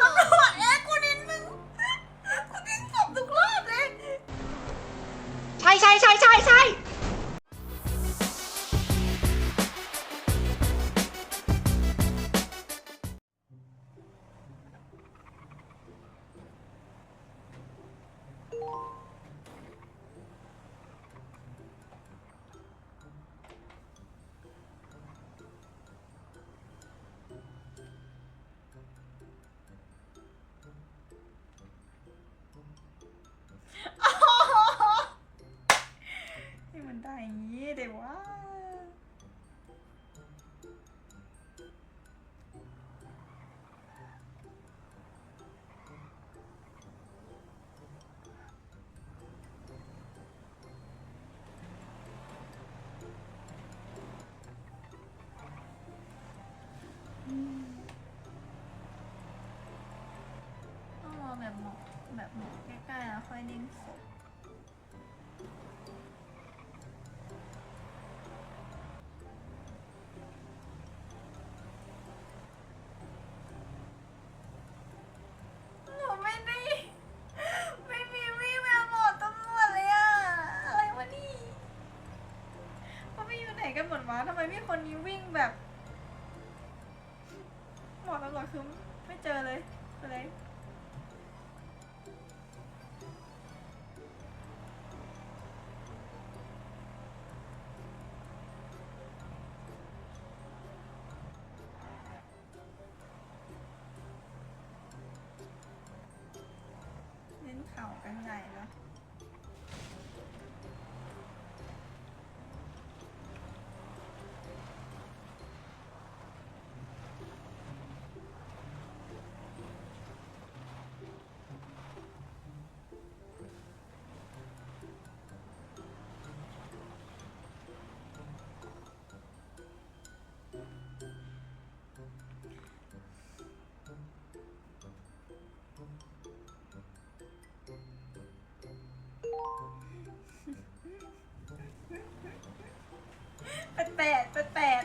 ตำรวจเอ๊ะกูนิดนึงกูนิดศพทุกรอบเลย ใช่ใช่ใช่ใช่ใช่ นี้เดี๋ยวว่าต้อง ล่น แปดแปดแปด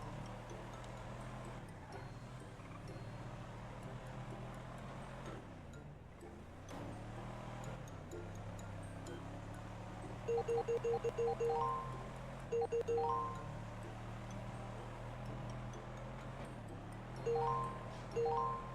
Thank you.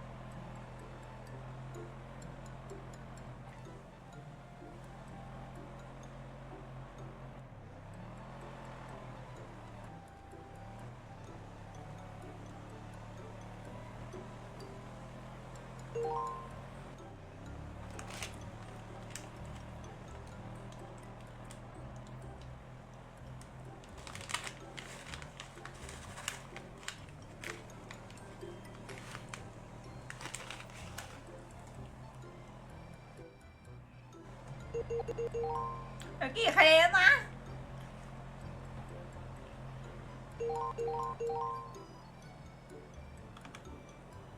เดี๋ยวกี่เคสนะ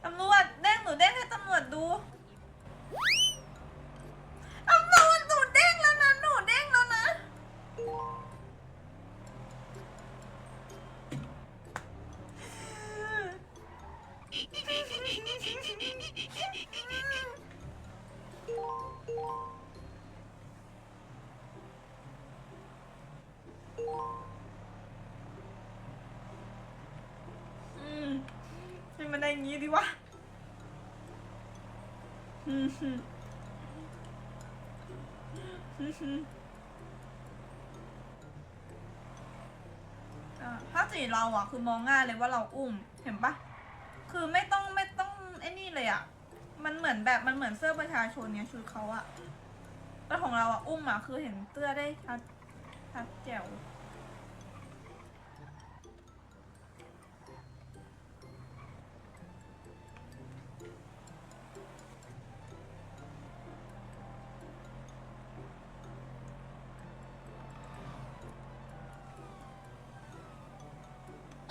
ตำรวจเด้งหนูเด้งให้ตำรวจดู ตำรวจหนูเด้งแล้วนะ หนูเด้งแล้วนะอื ด้อย่างงี้ดีวะถ้าสีเราอะ คือมองง่ายเลยว่าเราอุ้ม เห็นปะคือไม่ต้องไม่ต้องไอ้นี่เลยอะ มันเหมือนแบบมันเหมือนเสื้อประชาชนเนี่ยชุดเขาอะแล้วของเราอะ อุ้มอะ คือเห็นเสื้อได้ชัดชัดแจ๋ว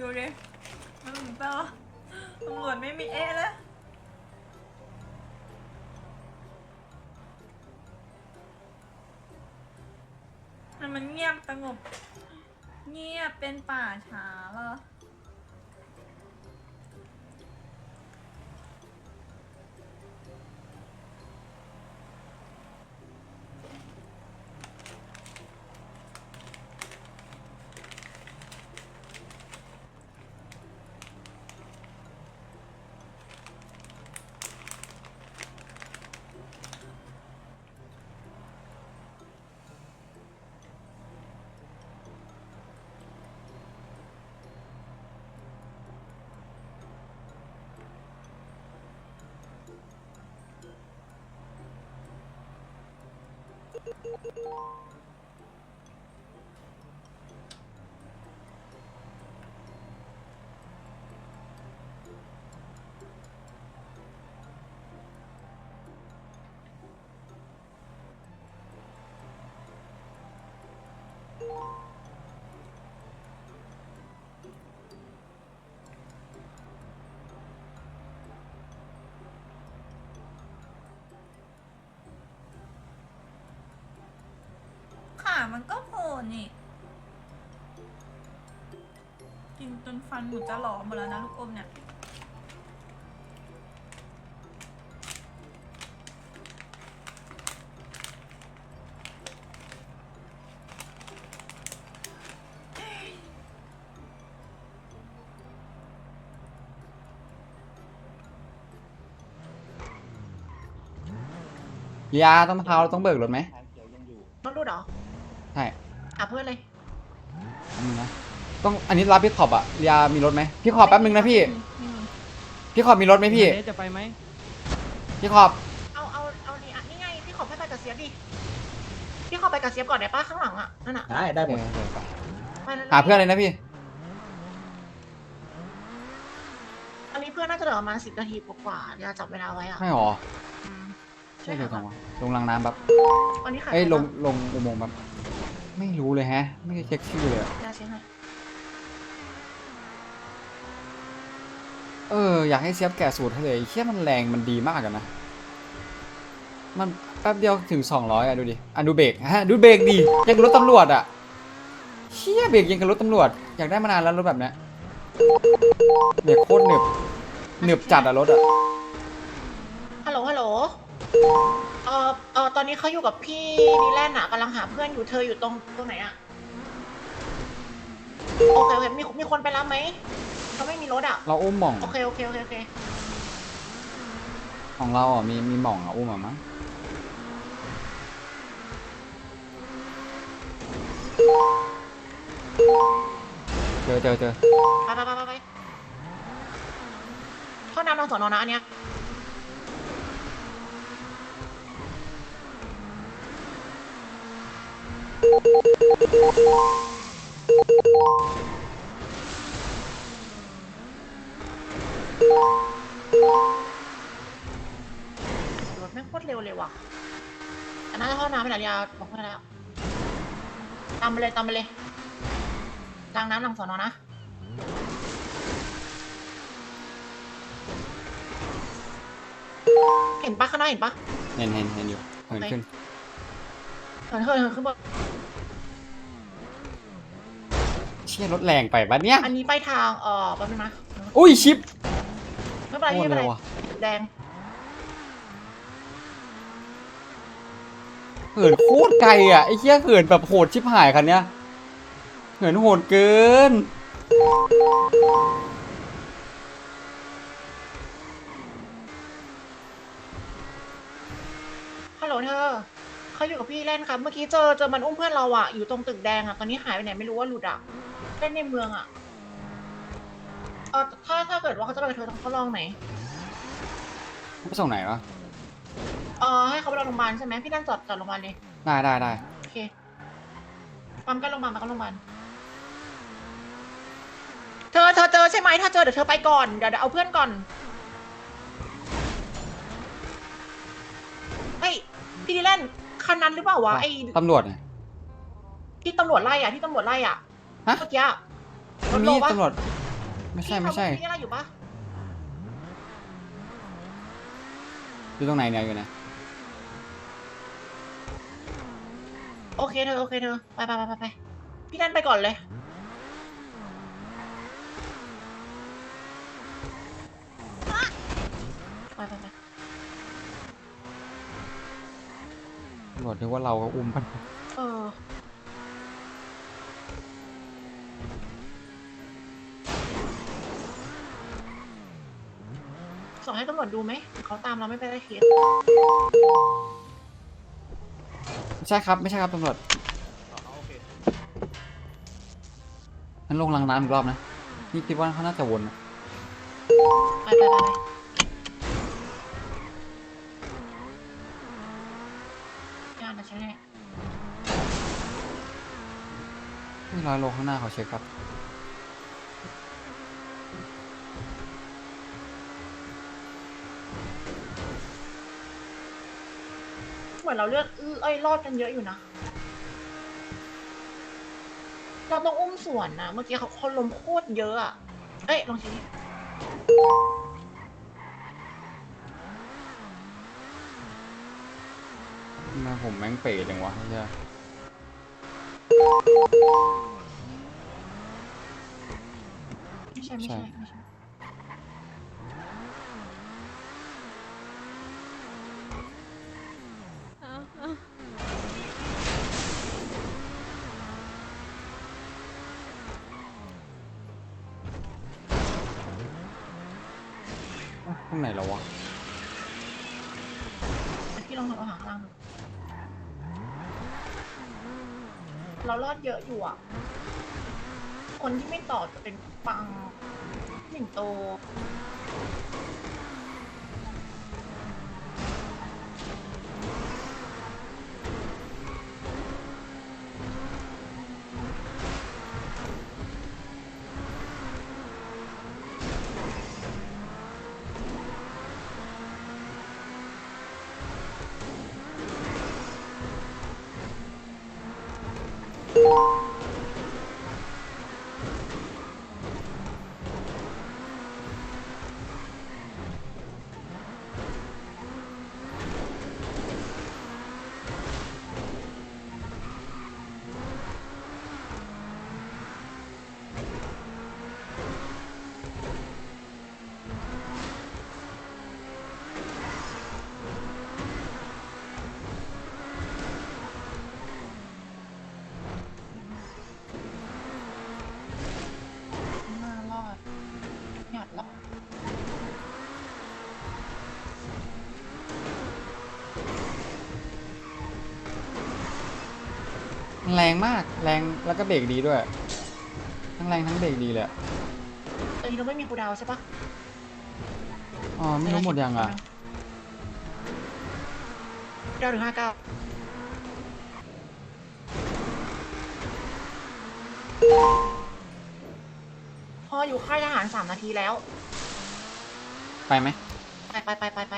ดูดิมันถึงเตอตำรวจไม่มีเอะแล้วมันเงียบสงบ เงียบเป็นป่าช้าเหรอ ข มันก็โผล่นี่ กินจนฟันหนูจะหลอหมดแล้วนะลูกอมเนี่ย ยาต้องมะพร้าต้องเบิกรถไหม รถรูดเหรอ ใช่ หา เพื่อนเลยแป๊บนึงนะต้องอันนี้รับพี่ขอบอะยามีรถไหมพี่ขอบแป๊บนึงนะพี่ ไม่มีพี่ขอบมีรถไหมพี่เจ๊จะไปไหมพี่ขอบเอาเอาเอานี่อะนี่ไงพี่ขอไปไปกับเสียบดิพี่ขอไปกับเสียบก่อนได้ป้าข้างหลังอะนั่นอะได้ได้หมดเออเดี๋ยวไปไปเลยหาเพื่อนเลยนะพี่ อันนี้เพื่อนน่าจะเหลือประมาณสิบนาทีกว่าๆเดี๋ยวจับเวลาไว้อะไม่หรออืมใช่เดี๋ยวก่อนวะลงรางน้ำแบบวันนี้ขายเอ้ยไปลปะงลงอุโมงค์แบบ ไม่รู้เลยแฮะ ไม่ได้เช็คชื่อเลยอะยาเช็คให้เอออยากให้เซฟแกะสูตรให้เลยเชี่ยมันแรงมันดีมากอะนะ มันแป๊บเดียวถึง 200อะดูดิอะดูเบรกฮะดูเบรกดียังกับรถตำรวจอะเชี่ยเบรกยังกับรถตำรวจ อยากได้มานานแล้วรถแบบเนี้ยเบรกโคตรหนึบหนึบจัดอะรถอะฮัลโหลฮัลโหล เอ่อเอ่อตอนนี้เขาอยู่กับพี่ดีแลนด์อะกำลังหาเพื่อนอยู่เธออยู่ตรงตรงไหนอะโอเคโอเคมีมีคนไปรับไหมเขาไม่มีรถอะเราอุ้มหม่องโอเคโอเคโอเคโอเคของเราอะมีมีหม่องอะอุ้มอะมั้งเจอเจอเจอไปไปไปไปไปเข้าน้ำลงสอนอนะอันเนี้ย รถแม่งโคตรเร็วเลยว่ะอันนั้นเข้าน้ำไปไหนยาบอกให้แล้วตามไปเลยตามไปเลยกลางน้ำหลังสอนอนะเห็นปะข้างหน้าเห็นปะเห็นเห็นเห็นอยู่เห็นขึ้นเหินเหินเหินขึ้นบน เชี่ยรถแรงไปปะเนี่ยอันนี้ไปทางเอ่อแป๊บนึงนะอุ้ยชิปไม่เป็นไรโคไม่ตรเป็นเร็ไรวว่ะแดงเหินโคตรไกลอะไอ้เหี้ยเหินแบบโหดชิบหายคันเนี้ยเหินโหดเกิน ฮัลโหลเธอเขาอยู่กับพี่เล่นครับ เมื่อกี้เจอเจอมันอุ้มเพื่อนเราอะอยู่ตรงตึกแดงอะตอนนี้หายไปไหนไม่รู้ว่าหลุดอะ เล่นในเมืองอะเออถ้าถ้าเกิดว่าเขาจะไปกับเธอต้องเขาลองไหน ไปส่งไหนวะ เออให้เขาไปโรงพยาบาลใช่ไหมพี่นั่นจอดจอดโรงพยาบาลเลยได้ได้ได้โอเคปั๊มใกล้โรงพยาบาลปั๊มใกล้โรงพยาบาลเธอเธอเจอใช่ไหมถ้าเจอเดี๋ยวเธอไปก่อนเดี๋ยวเดี๋ยวเอาเพื่อนก่อนเฮ้ยพี่ดิเล่นคันนั้นหรือเปล่าวะไอ้ตำรวจไงที่ตำรวจไล่อะที่ตำรวจไล่อะ ฮะ เมื่อกี้อะรมัถนโลมีปะตำรวจไม่ใช่ไม่ใช่พี่อะไรอยู่ปะอยู่ตรงไหนเนี่ยอยู่ไหนโอเคเธอโอเคเธอไปไปไปไปไปพี่นั่นไปก่อนเลย ไปไปไปตำรวจนึกว่าเราก็อุ้มมัน เออส่ง ให้ตำรวจดูไหมเขาตามเราไม่ไปได้เคสไม่ใช่ครับ ไม่ใช่ครับตำรวจงั้นลงลังน้ำอีกรอบนะ นี่คิดว่าเขาน่าจะวนนะไปไปไปไปงานนะใช่ไหมนี่ร้อยโลข้างหน้าเขาเช็คครับ เหมือนเราเลือกอื้อเอ้ยรอดกันเยอะอยู่นะ เราต้องอุ้มสวนนะ เมื่อกี้เขาคนล้มโคตรเยอะอะเอ้ย ลองชี้ทำไมผมแม่งเป๋จังวะเฮียไม่ใช่ไม่ใช่ไม่ใช่ ข้างไหนแล้ววะ พี่ลองเอาหารข้างล่างดูเรารอดเยอะอยู่อะ คนที่ไม่ต่อจะเป็นปังหนึ่งโต น่ แรงมากแรงแล้วก็เบรกดีด้วย ทั้งแรงทั้งเบรกดีเลยอะเอ้ยเราไม่มีคูลดาวน์ใช่ปะอ๋อไม่รู้หมดยังอะคูลดาวน์ถึงห้าเก้าพออยู่ค่ายทหารสามนาทีแล้ว ไปไหม ไปไปไปไปไป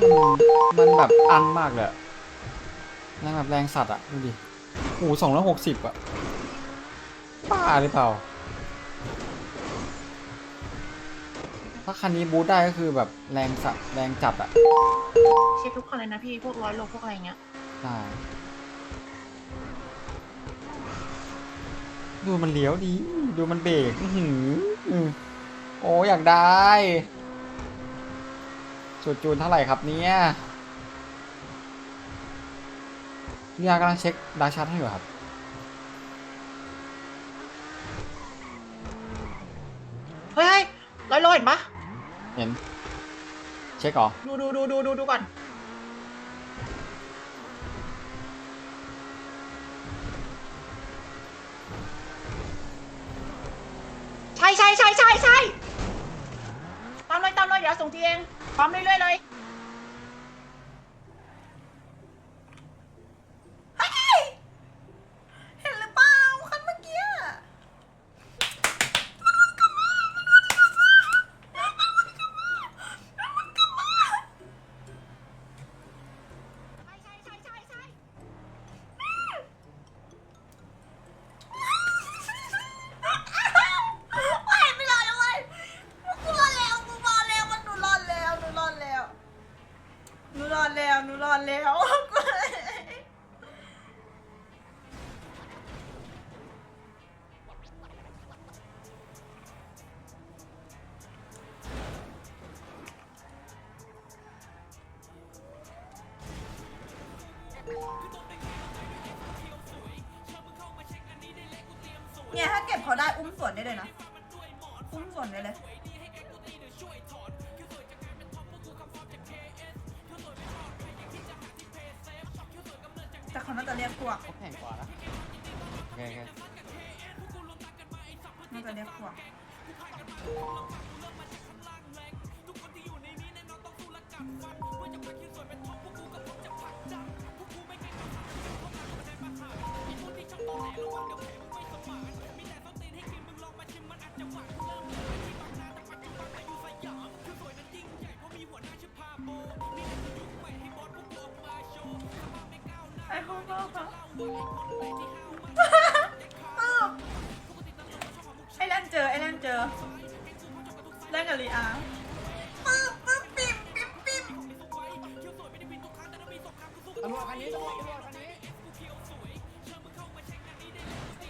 มันมันแบบอันมากเลยอะแรงแบบแรงสัตว์อะดูดิโอ้สองร้อยหกสิบอะป้าหรือเปล่า ถ้าคันนี้บูทได้ก็คือแบบแรงสะแรงจัดอะเช็คทุกคนเลยนะพี่ พวกร้อยโลพวกอะไรเงี้ยใช่ดูมันเลี้ยวดี ดูมันเบรกอื้อหืออืมโอ้อยากได้ จุดจูนเท่าไหร่ครับเนี่ยพี่ยากำลังเช็คดาร์กชัดให้อยู่ครับ เฮ้ยร้อยโลเห็นปะเห็น เช็คเหรอ ดูดูดูดูดูดูก่อน ใช่ใช่ใช่ใช่ใช่ตามเลยตามเลยเดี๋ยวส่งทีเอง พร้อมเรื่อยๆเลย เขาน่าจะเรียกพวกเขาแข่งกว่านะโอเคโอเคน่าจะเรียกพวก ไอ้พ่อพ่อค่ะไอ้แลนเจอไอ้แลนเจอแลนกับลีอาปึ๊บปึ๊บปิ๊บปิ๊บปิ๊บตำรวจคันนี้ตำรวจคันนี้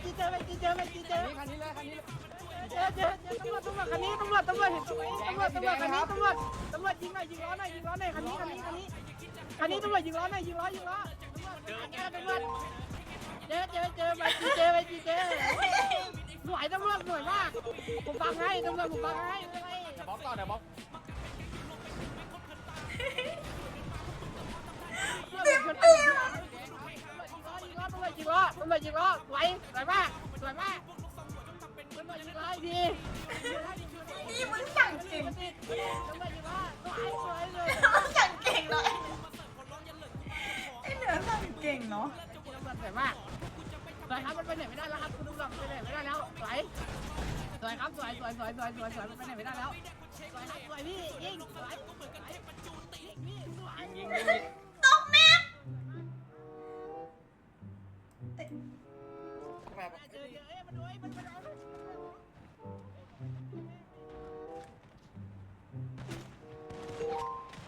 จีเจอไหมจีเจอไหมจีเจอคันนี้เลยคันนี้เลยเจอเจอเจอตำรวจตำรวจคันนี้ตำรวจตำรวจเห็นตำรวจตำรวจคันนี้ตำรวจตำรวจยิงหน่อยยิงล้อหน่อยยิงล้อหน่อยคันนี้คันนี้คันนี้คันนี้ตำรวจยิงล้อหน่อยยิงล้อยิงล้อ เจอตำรวจเจอเจอเจอไปจีเจอไปจีเจอหน่วยตำรวจหน่วยมาก ผมฟังให้ตำรวจผมฟังให้เดี๋ยวบล็อกต่อเดี๋ยวบล็อกปิ๊บปิ๊บยิงล้อยิงล้อตำรวจยิงล้อตำรวจยิงล้อไหวยมากสวยมาก สวยมากสวยครับมันไปไหนไม่ได้แล้วครับคุณตำรวจมันไปไหนไม่ได้แล้วสวยสวยครับสวยสวยสวยสวยสวยสวยมันไปไหนไม่ได้แล้วสวยครับสวยพี่ยิงสวยสวยยิงพี่สวยยิงตกแมป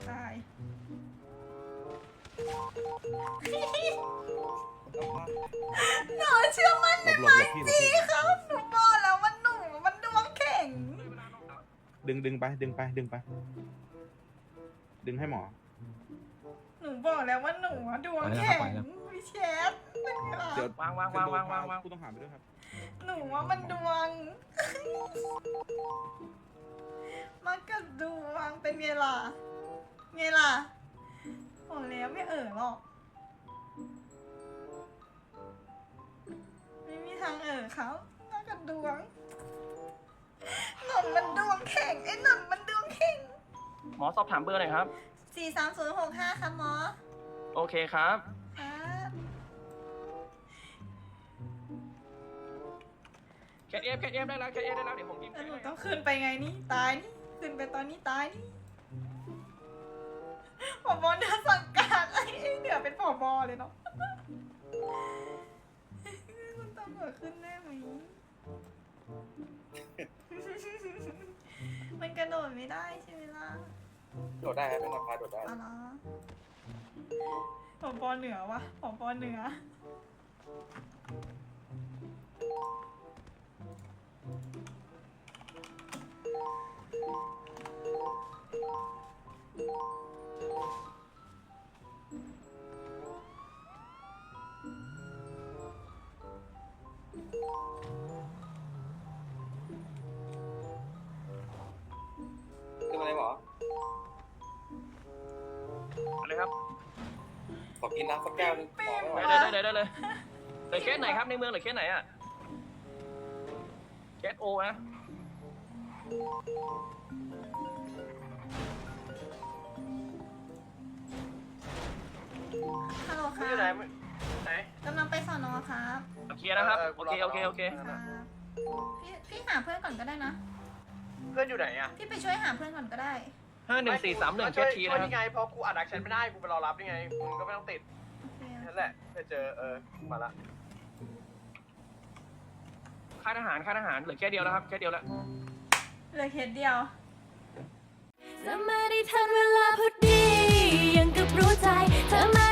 ตาย ชื่อมั่นในไมจีครับหนูบอกแล้วว่าหนูมันดวงแข็งดึงดึงไป ดึงไป ดึงไป ดึงให้หมอ หนูบอกแล้วว่าหนูอะดวงแข็งพี่เชฟเป็นไงล่ะเดี๋ยววางวางวางวางวางวางผู้ต้องหาไปด้วยครับ หนูว่ามันดวงมากับดวงเป็นไงล่ะไงล่ะบอกแล้วไม่เอ่อหรอก ม่มีทางเอ่อเขามากับดวงหนนมันดวงแข็งไอ้หนนมันดวงแข็งหมอสอบถามเบอร์หน่อยครับ สี่สามศูนย์หกห้าค่ะหมอโอเคครับ ครับแคทเอฟแคทเอฟได้แล้ว แคทเอฟได้แล้ว เดี๋ยวผมพิมพ์แล้วหนูให้ ต้องขึ้นไปไงนี่ตายนี่ขึ้นไปตอนนี้ตายนี่ผอบอเดือสั่งการไอ้ไอ้เหนือเป็นผอบอเลยเนาะ คุณตำรวจขึ้นได้ไหม มันกระโดดไม่ได้ใช่ไหมล่ะโดดได้ครับเป็นราคาโดดได้อ๋อเหรอผมปอเหนือวะผมปอเหนือคือ แก้วนึงหมอไม่ไหวได้เลยได้เลยได้เลยเหลือเคสไหนครับในเมืองเหลือเคสไหนอะเคสโอนะฮัลโหลครับไหน กำลังไปสอนอครับเคลียร์นะครับโอเคโอเคโอเคครับพี่พี่หาเพื่อนก่อนก็ได้นะ เพื่อนอยู่ไหนอะพี่ไปช่วยหาเพื่อนก่อนก็ได้ ห้าหนึ่งสี่สามหนึ่งเคช่วยสทีช่วยนะครับนี่ไงเพราะกูอัดอักชันไม่ได้กูไปรอรับยังไงมึงก็ไม่ต้องติดโอเคนั่น แหละไปเจอเออมาละค่ายทหารค่ายทหารเหลือแค่เดียวแล้วครับแค่เดียวแล้ว เหลือเคสเดียว เธอมาได้ทันเวลาพอดี ยังกับรู้ใจ เธอมา